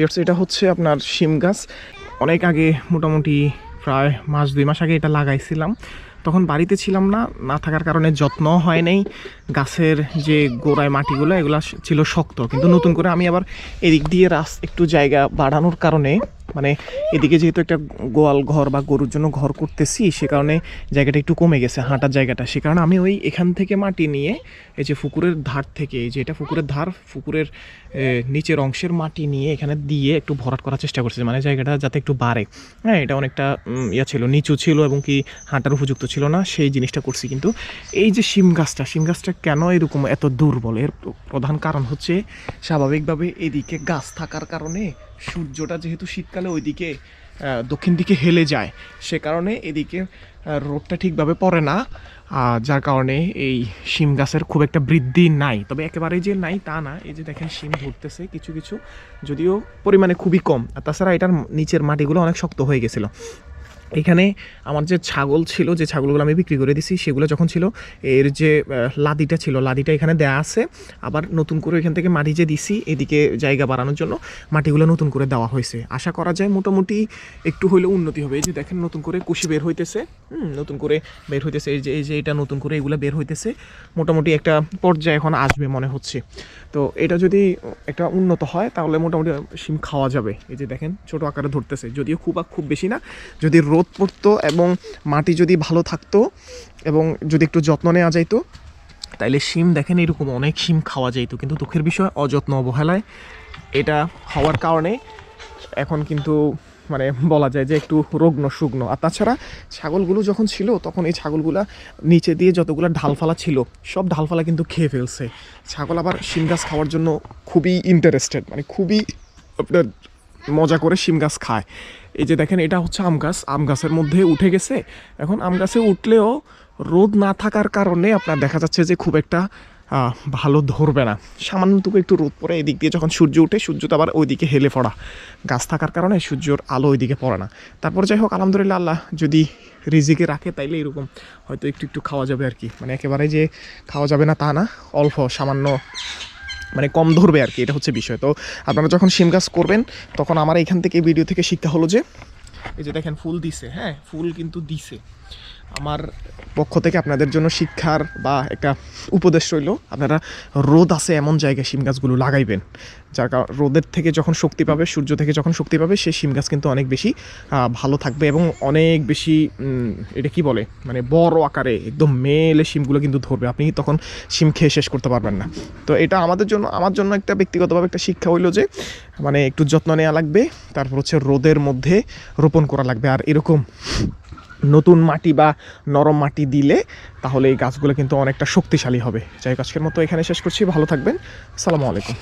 বিয়ার্স এটা হচ্ছে আপনার শিম গাছ। অনেক আগে মোটামুটি প্রায় মাস দুই মাস আগে এটা লাগাইছিলাম। তখন বাড়িতে ছিলাম না না থাকার কারণে যত্ন হয় নাই। গাছের যে গোড়ায় মাটিগুলো, এগুলো ছিল শক্ত। কিন্তু নতুন করে আমি আবার এদিক দিয়ে রাস একটু জায়গা বাড়ানোর কারণে মানে এদিকে যেহেতু একটা গোয়াল ঘর বা গরুর জন্য ঘর করতেছি, সে কারণে জায়গাটা একটু কমে গেছে, হাঁটার জায়গাটা। সে কারণে আমি ওই এখান থেকে মাটি নিয়ে, এই যে পুকুরের ধার থেকে, এই যে এটা পুকুরের ধার, পুকুরের নিচের অংশের মাটি নিয়ে এখানে দিয়ে একটু ভরাট করার চেষ্টা করছি মানে জায়গাটা যাতে একটু বাড়ে। হ্যাঁ এটা অনেকটা ইয়া ছিল, নিচু ছিল এবং কি হাঁটার উপযুক্ত ছিল না, সেই জিনিসটা করছি। কিন্তু এই যে শিম গাছটা শিম গাছটা কেন এরকম এত দুর্বল? এর প্রধান কারণ হচ্ছে স্বাভাবিকভাবে এদিকে গাছ থাকার কারণে সূর্যটা যেহেতু শীতকালে ওইদিকে দক্ষিণ দিকে হেলে যায়, সে কারণে এদিকে রোদটা ঠিকভাবে পড়ে না যার কারণে এই শিম গাছের খুব একটা বৃদ্ধি নাই। তবে একেবারে যে নাই তা না, এই যে দেখেন শিম ধরতেছে কিছু কিছু, যদিও পরিমাণে খুবই কম। আর তাছাড়া এটার নিচের মাটিগুলো অনেক শক্ত হয়ে গেছিল। এখানে আমার যে ছাগল ছিল যে ছাগলগুলো আমি বিক্রি করে দিছি সেগুলো যখন ছিল এর যে লাদিটা ছিল লাদিটা এখানে দেয়া আছে। আবার নতুন করে এখান থেকে মাটি যে দিছি এদিকে জায়গা বাড়ানোর জন্য মাটিগুলো নতুন করে দেওয়া হয়েছে। আশা করা যায় মোটামুটি একটু হলেও উন্নতি হবে। এই যে দেখেন নতুন করে কুশি বের হইতেছে। হুম, নতুন করে বের হইতেছে। এই যে এই যে এটা নতুন করে এগুলো বের হইতেছে। মোটামুটি একটা পর্যায়ে এখন আসবে মনে হচ্ছে। তো এটা যদি একটা উন্নত হয় তাহলে মোটামুটি সিম খাওয়া যাবে। এই যে দেখেন ছোট আকারে ধরতেছে। যদিও খুব খুব বেশি না যদি রোদ পড়তো এবং মাটি যদি ভালো থাকতো এবং যদি একটু যত্ন নেওয়া যাইতো, তাইলে শিম দেখেন এরকম অনেক শিম খাওয়া যাইতো। কিন্তু দুঃখের বিষয়, অযত্ন অবহেলায় এটা হওয়ার কারণে এখন কিন্তু মানে বলা যায় যে একটু রগ্ন শুকনো আর তাছাড়া ছাগলগুলো যখন ছিল, তখন এই ছাগলগুলা নিচে দিয়ে যতগুলো ঢালফালা ছিল, সব ঢালফালা কিন্তু খেয়ে ফেলছে। ছাগল আবার শিম গাছ খাওয়ার জন্য খুবই ইন্টারেস্টেড মানে খুবই আপনার মজা করে শিম গাছ খায়। এই যে দেখেন, এটা হচ্ছে আম গাছ। আম গাছের মধ্যে উঠে গেছে। এখন আম গাছে উঠলেও রোদ না থাকার কারণে আপনার দেখা যাচ্ছে যে খুব একটা ভালো ধরবে না। সামান্যটুকু একটু রোদ পড়ে এদিক দিয়ে যখন সূর্য উঠে, সূর্য তো আবার ওইদিকে হেলে পড়া। গাছ থাকার কারণে সূর্যর আলো ওইদিকে পড়ে না। তারপর যাই হোক, আলহামদুলিল্লাহ আল্লাহ যদি রিজিকে রাখে, তাইলে এরকম। হয়তো একটু একটু খাওয়া যাবে আর কি। মানে একেবারে যে খাওয়া যাবে না তা না, অল্প সামান্য মানে কম ধরবে আর কি, এটা হচ্ছে বিষয়। তো আপনারা যখন সিম গাছ করবেন, তখন আমার এখান থেকে ভিডিও থেকে শিক্ষা হলো যে, এই যে দেখেন ফুল দিছে হ্যাঁ ফুল কিন্তু দিছে। আমার পক্ষ থেকে আপনাদের জন্য শিক্ষার বা একটা উপদেশ রইল, আপনারা রোদ আছে এমন জায়গায় শিম গাছগুলো লাগাইবেন, যার কারণ রোদের থেকে যখন শক্তি পাবে, সূর্য থেকে যখন শক্তি পাবে, সেই শিম গাছ কিন্তু অনেক বেশি ভালো থাকবে এবং অনেক বেশি এটা কি বলে মানে বড় আকারে, একদম মেলে শিমগুলো কিন্তু ধরবে। আপনি তখন শিম খেয়ে শেষ করতে পারবেন না। তো এটা আমাদের জন্য, আমার জন্য একটা ব্যক্তিগতভাবে একটা শিক্ষা হইল যে মানে একটু যত্ন নেওয়া লাগবে, তারপর হচ্ছে রোদের মধ্যে রোপণ করা লাগবে। আর এরকম নতুন মাটি বা নরম মাটি দিলে তাহলে এই গাছগুলো কিন্তু অনেকটা শক্তিশালী হবে। যাই গাছকের মতো এখানে শেষ করছি। ভালো থাকবেন। সালামু আলাইকুম।